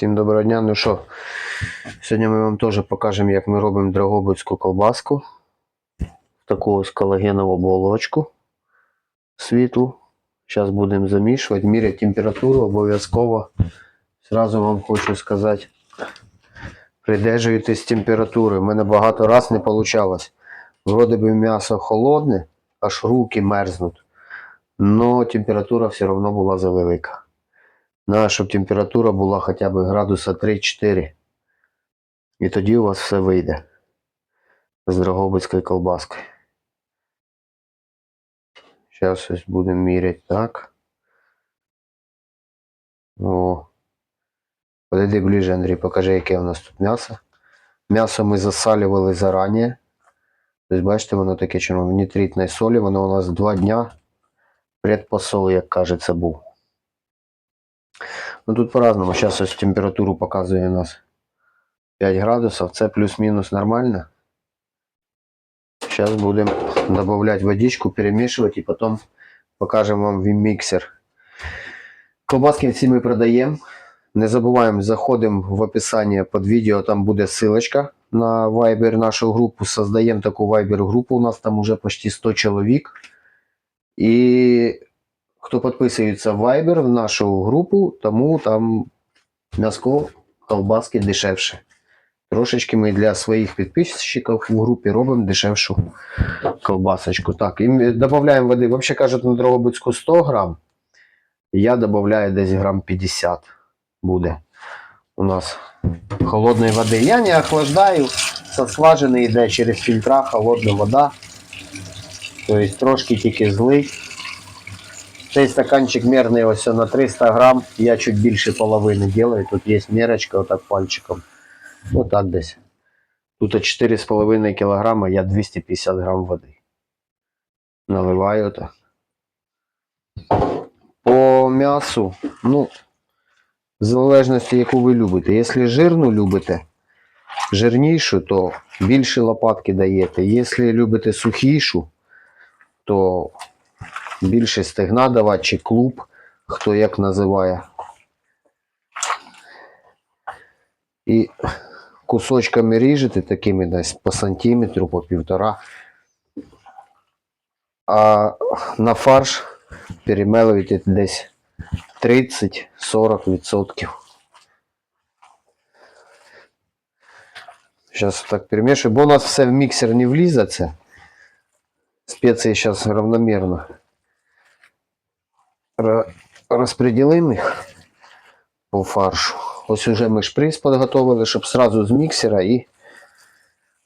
Всім доброго дня. Ну що, сьогодні ми вам теж покажемо, як ми робимо драгобицьку колбаску. Таку ось колагенову оболочку світлу. Зараз будемо замішувати, міряти температуру обов'язково. Зразу вам хочу сказати, придержуйтесь температури. У мене багато раз не вийшло. Вроде би м'ясо холодне, аж руки мерзнуть. Но температура все одно була завелика. Надо, щоб температура була хоча б градуса 3-4. І тоді у вас все вийде з драгобицькою колбаскою. Зараз ось будемо міряти так. О. Подойди ближе, Андрій, покажи, яке у нас тут м'ясо. М'ясо ми засалювали зарані. Тобто, бачите, воно таке червоне в нітритній солі, воно у нас два дня предпосол, як кажеться, був. Ну тут по-разному. Сейчас ось температуру показує у нас 5 градусів. Це плюс-мінус нормально. Сейчас будемо додавати водичку, перемішувати і потім покажемо вам в міксер. Колбаски всі ми продаємо. Не забуваємо, заходимо в описання під відео, там буде ссылочка на Viber нашу групу. Создаємо таку Viber групу. У нас там уже почти 100 чоловік. І хто підписується в Viber в нашу групу, тому там м'яско колбаски дешевше. Трошечки ми для своїх підписчиків в групі робимо дешевшу колбасочку. Так, і додаємо води. Взагалі кажуть, на Дрогобицьку 100 грам. Я додаю десь грам 50 буде у нас холодної води. Я не охлаждаю. Со скважини йде через фільтра холодна вода. Тобто трошки тільки злий. Цей стаканчик мерний ось на 300 грам. Я чуть більше половини делаю. Тут є мерочка отак пальчиком. Отак десь. Тут 4,5 кг, я 250 грам води. Наливаю так. По м'ясу, ну, в залежності, яку ви любите. Якщо жирну любите, жирнішу, то більше лопатки даєте. Якщо любите сухішу, то більше стегна давати чи клуб, хто як називає. І кусочками ріжете такими десь по сантиметру, по півтора. А на фарш перемелуєте десь 30-40%. Зараз так перемішую, бо у нас все в міксер не влізе це. Спеції зараз равномірно ра- розподілимо їх по фаршу. Ось уже ми шприц підготовили, щоб сразу з міксера і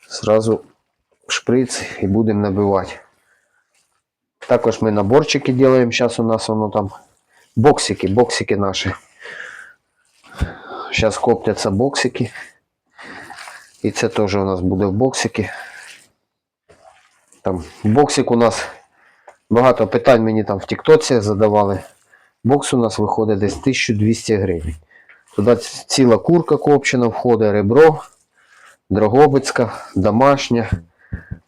сразу шприц і будемо набивати. Також ми наборчики робимо. Зараз у нас воно там боксики, боксики наші. Зараз коптяться боксики. І це теж у нас буде в боксики. Там боксик у нас багато питань мені там в Тіктоці задавали. Бокс у нас виходить десь 1200 гривень. Туди ціла курка копчена входить, ребро, дрогобицька, домашня,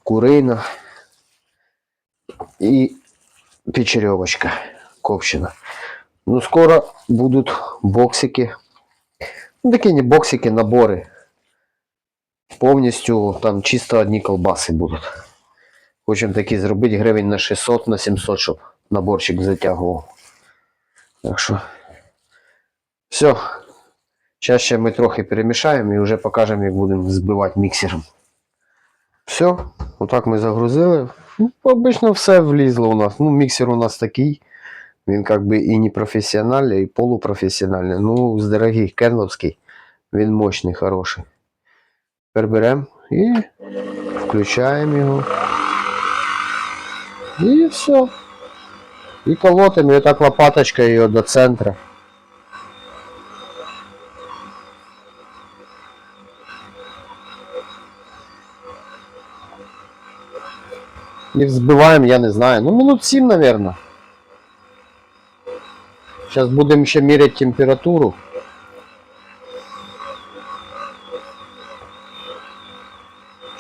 курина і печерьовочка копчена. Ну, скоро будуть боксики. Ну, такі не боксики, набори. Повністю там чисто одні колбаси будуть. Хочемо такі зробити гривень на 600, на 700, щоб наборчик затягував. Так що. Все. Зараз ще ми трохи перемішаємо і вже покажемо, як будемо збивати міксером. Все, отак ми загрузили. Ну, обично все влізло у нас. Ну, міксер у нас такий. Він как би і не професіональний, і полупрофесіональний. Ну, з дорогих кенловський. Він мощний, хороший. Тепер беремо і включаємо його. І все. І колотимо і так лопаточкою його до центру. І взбиваємо, я не знаю. Ну, минут 7, наверное. Сейчас будемо ще міряти температуру.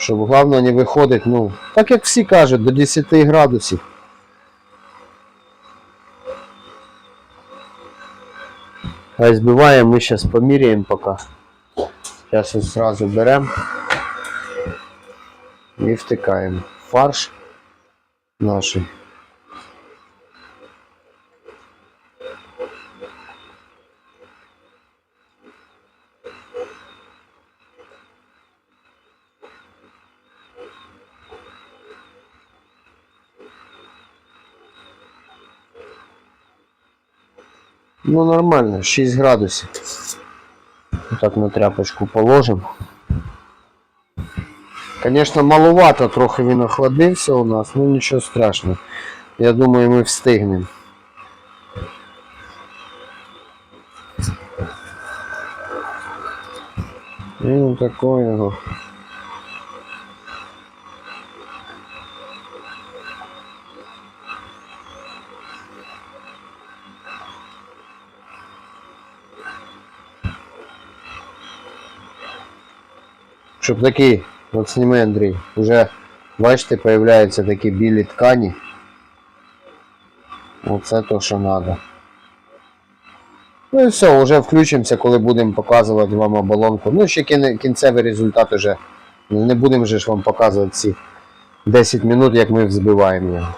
Щоб головне не виходить, ну, так як всі кажуть, до 10 градусів. А збиваємо, ми зараз поміряємо пока. Зараз ось сразу берем і втикаємо фарш наший. Ну нормально, 6 градусів. Так на тряпочку положим. Конечно, маловато трохи він охладився у нас, ну нічого страшного. Я думаю, ми встигнемо. Ну такого його. Щоб такі, от сніми Андрій, вже бачите, появляються такі білі ткані. Оце то, що треба. Ну і все, вже включимося, коли будемо показувати вам оболонку. Ну, ще кінцевий результат уже. Не будемо же ж вам показувати ці 10 минут, як ми взбиваємо його.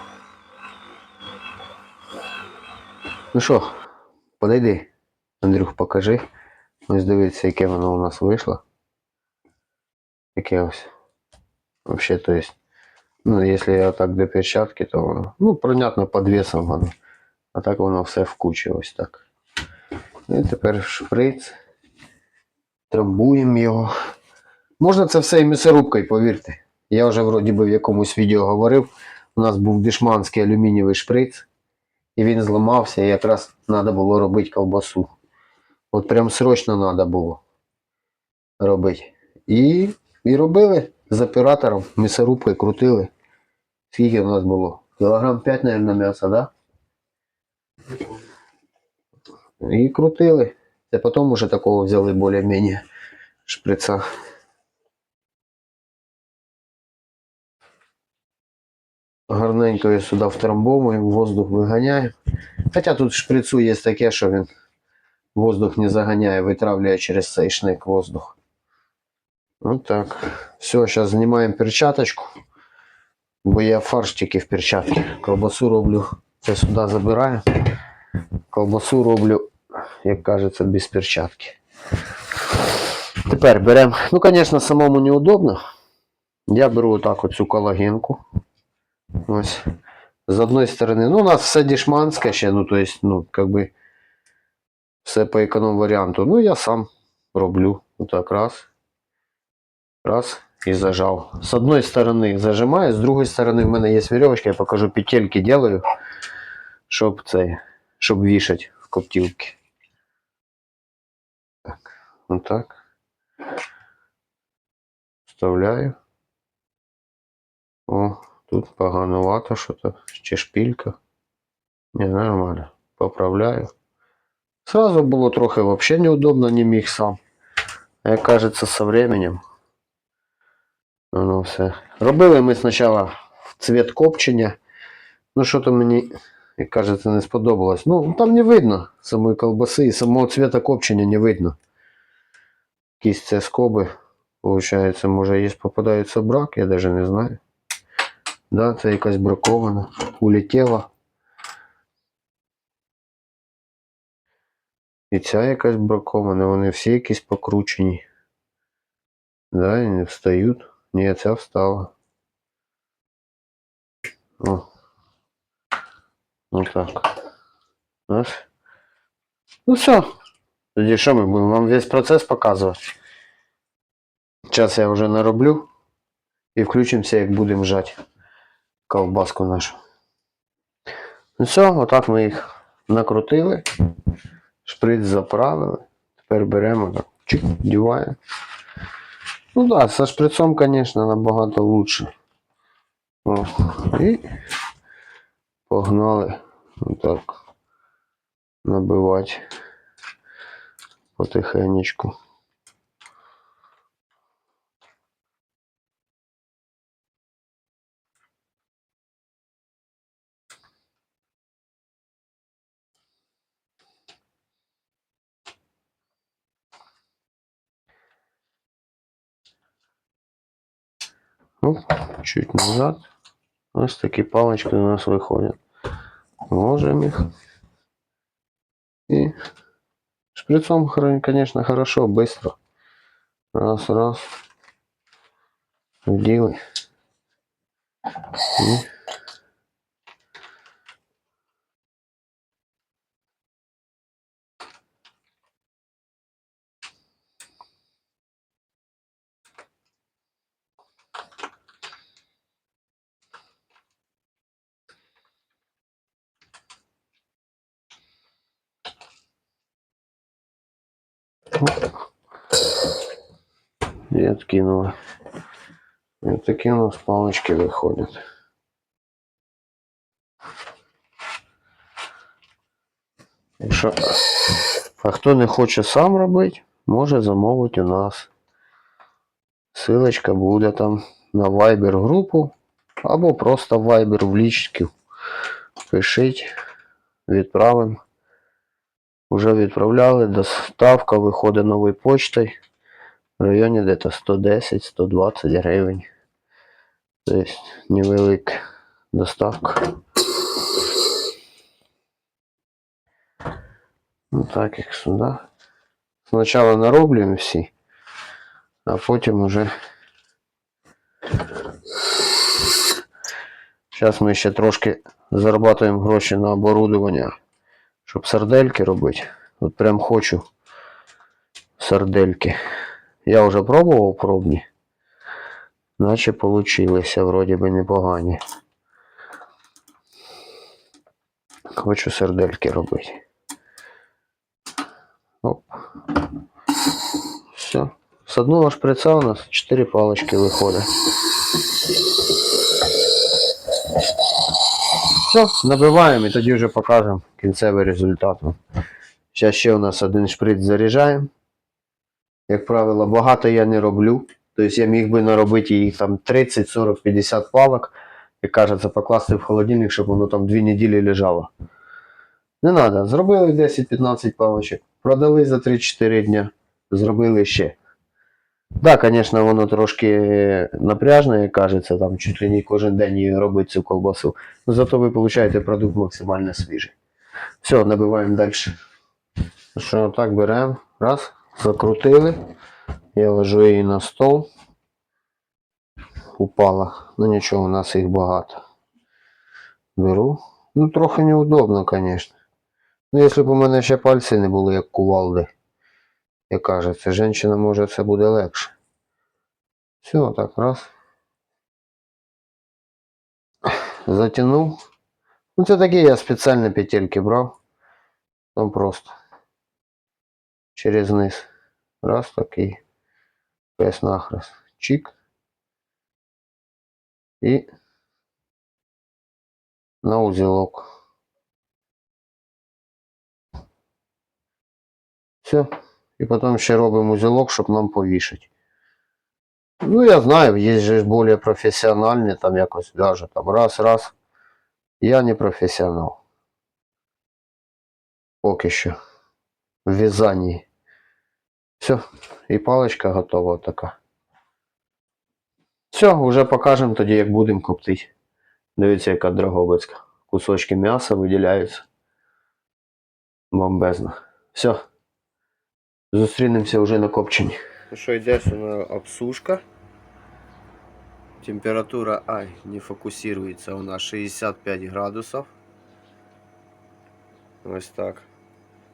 Ну що, подойди, Андрюх, покажи. Ось дивіться, яке воно у нас вийшло. Таке ось. Вообще, то есть, ну, если я так до перчатки, то воно, ну, понятно, під весом воно. А так воно все в кучі ось так. І тепер шприц. Трамбуємо його. Можна це все і м'ясорубкою, повірте. Я вже вроді би в якомусь відео говорив. У нас був дешманський алюмінієвий шприц, і він зламався, і якраз треба було робити колбасу. От прям срочно треба було робити. І, і робили з оператором, м'ясорубкою крутили. Скільки у нас було? Кілограм 5, мабуть, м'яса, да? І крутили. Це потім уже такого взяли більш-менш шприца. Гарненько її сюди втрамбовуємо, воздух виганяємо. Хоча тут в шприцу є таке, що він воздух не заганяє, витравлює через цей шнек воздух. Вот так. Все, зараз знімаємо перчаточку. Бо я фарш тільки в перчатці. Колбасу роблю. Це сюди забираю. Колбасу роблю, як кажеться, без перчатки. Тепер беремо. Ну, звісно, самому неудобно. Я беру отак оцю колагенку. Ось. З одної сторони. Ну, у нас все дешманське ще, ну, то есть, ну, как би, все по економ варіанту. Ну, я сам роблю. Отак раз. Раз и зажал. С одной стороны зажимаю, с другой стороны в мене є веревочка, я покажу петельки делаю, щоб цей, щоб вішать в коптилки. Так, вот так. Вставляю. О, тут поганувато що-то, ще шпилька. Не, нормально. Поправляю. Сразу було трохи вообще неудобно, не міг сам. Як кажется, со временем Воно все. Робили ми спочатку цвіт копчення. Ну, що то мені, як кажеться, не сподобалось. Ну, там не видно самої колбаси і самого цвіта копчення не видно. Якісь це скоби. Получається, може є попадається брак, я навіть не знаю. Да, це якась бракована. Улетіла. І ця якась бракована, вони всі якісь покручені. Да, і не встають. Ні, ця встала. О. Ну так. Раз. Ну все. Тоді що ми будемо вам весь процес показувати. Зараз я вже нароблю і включимося, як будемо жати ковбаску нашу. Ну все, отак ми їх накрутили, шприц заправили. Тепер беремо так, діваємо. Ну да, со шприцом, конечно, набагато лучше. О, і погнали отак набивати потихенечку. Оп, чуть назад. Ось такі палички у нас виходять. Ложимо їх. І шприцом, хр- конечно, хорошо, быстро. Раз, раз. Вділи. І І откинули. І такі у нас палички виходять. Якщо... А хто не хоче сам робити, може замовити у нас. Силочка буде там на Viber групу або просто Viber в лічки. Пишіть, відправимо. Уже відправляли, доставка виходить новою почтою в районі десь 110-120 гривень. Тобто невелика доставка. Ну так, як сюди. Спочатку нароблюємо всі, а потім уже. Зараз ми ще трошки зарабатуємо гроші на оборудовання, щоб сардельки робити. От прям хочу сардельки. Я вже пробував пробні. Наче получилися, вроді би непогані. Хочу сердельки робити. Оп. Все. З одного шприца у нас 4 палочки виходить. Все, набиваємо і тоді вже покажемо кінцевий результат. Зараз ще у нас один шприц заряджаємо. Як правило, багато я не роблю. Тобто я міг би наробити їх там 30, 40, 50 палок. Як кажеться, покласти в холодильник, щоб воно там 2 неділі лежало. Не треба. Зробили 10-15 палочок. Продали за 3-4 дня. Зробили ще. Так, да, звісно, воно трошки напряжне, кажеться, там чуть ли не кожен день її робити цю колбасу. Но зато ви получаєте продукт максимально свіжий. Все, набиваємо далі. Що, так беремо. Раз, закрутили. Я ложу її на стол. Упала. Ну нічого, у нас їх багато. Беру. Ну, трохи неудобно, звісно. Ну, якщо б у мене ще пальці не були, як кувалди. Як кажеться, жінка може це буде легше. Все, так, раз. Затянув. Ну, це такі я спеціально петельки брав. Там просто. Через низ. Раз такий. Весь нахрест. Чик. І на узелок. Все. І потім ще робимо узелок, щоб нам повішати. Ну, я знаю, є же більш професіональні, там якось даже там раз, раз. Я не професіонал. Поки що. В в'язанні. Все. І паличка готова така. Все, вже покажемо тоді, як будемо коптити. Дивіться, яка драгобицька. Кусочки м'яса виділяються. Бомбезно. Все. Зустрінемося вже на копченні. Ну що, йде сюди обсушка. Температура, ай, не фокусується у нас 65 градусів. Ось так.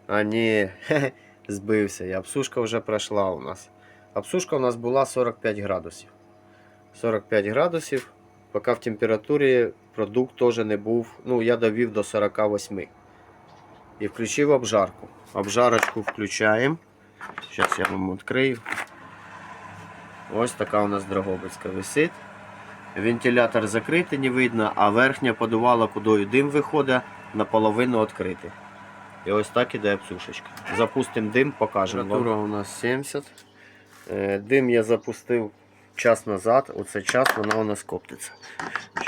А ні, збився. І обсушка вже пройшла у нас. Обсушка у нас була 45 градусів. 45 градусів. Поки в температурі продукт теж не був. Ну, я довів до 48. І включив обжарку. Обжарочку включаємо. Зараз я вам відкрию. Ось така у нас драгобицька висить. Вентилятор закритий, не видно, а верхня подувала, кудою дим виходить, наполовину відкритий. І ось так іде обсушечка. Запустимо дим, покажемо. Температура у нас 70. Е, Дим я запустив час назад. Оце час вона у нас коптиться.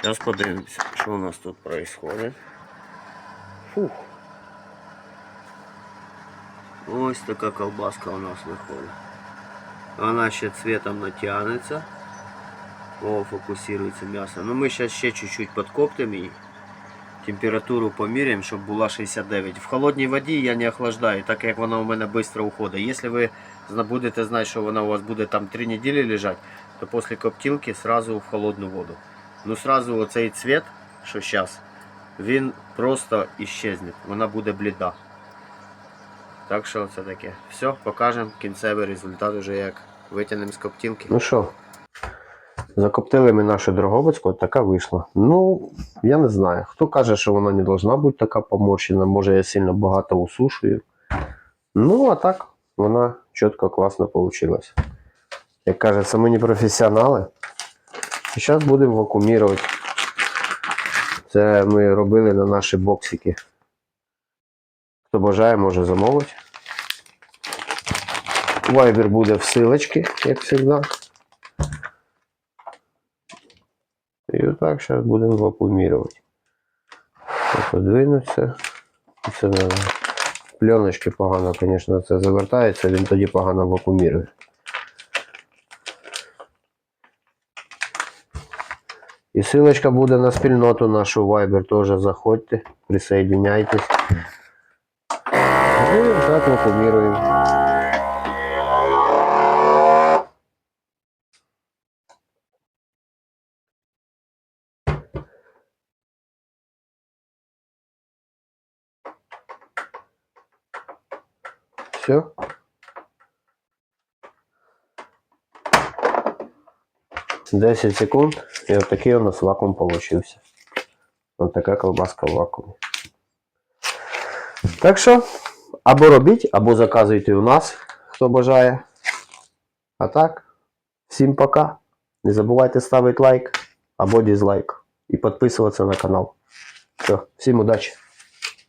Зараз подивимося, що у нас тут відбувається. Фух. Ось така колбаска у нас виходить. Вона ще цвітом натягнеться. О, фокусируется мясо. Ну ми зараз ще чуть-чуть подкоптим і температуру поміряємо, щоб була 69. В холодній воді я не охлаждаю, так як вона у мене швидко уходить. Якщо ви зна- будете знати, що вона у вас буде там 3 неділі лежати, то після коптилки сразу в холодну воду. Ну сразу оцей цвет, що зараз, він просто іщезне. Вона буде бліда. Так що це таке. Все, покажемо кінцевий результат уже як витягнемо з коптилки. Ну що, закоптили ми нашу дрогобицьку, така вийшла. Ну, я не знаю. Хто каже, що вона не должна бути така поморщена, може я сильно багато усушую. Ну, а так, вона чітко, класно вийшла. Як кажеться, ми не професіонали. І зараз будемо вакуумувати. Це ми робили на наші боксики. Хто бажає, може замовити. Вайбер буде в силочці, як завжди. І отак зараз будемо вакуумувати. Подвинуться. Це на пленочки погано, звісно, це завертається, він тоді погано вакуумірує. І ссылочка буде на спільноту нашу Viber теж заходьте, присоединяйтесь. Ну, і так вакууміруємо. Все. Десять секунд, і от такий у нас вакуум получився. Ось така колбаска в вакуумі. Так що, Або робіть, або заказуйте у нас, хто бажає. А так, всім пока. Не забувайте ставити лайк або дизлайк. І підписуватися на канал. Все, всім удачі!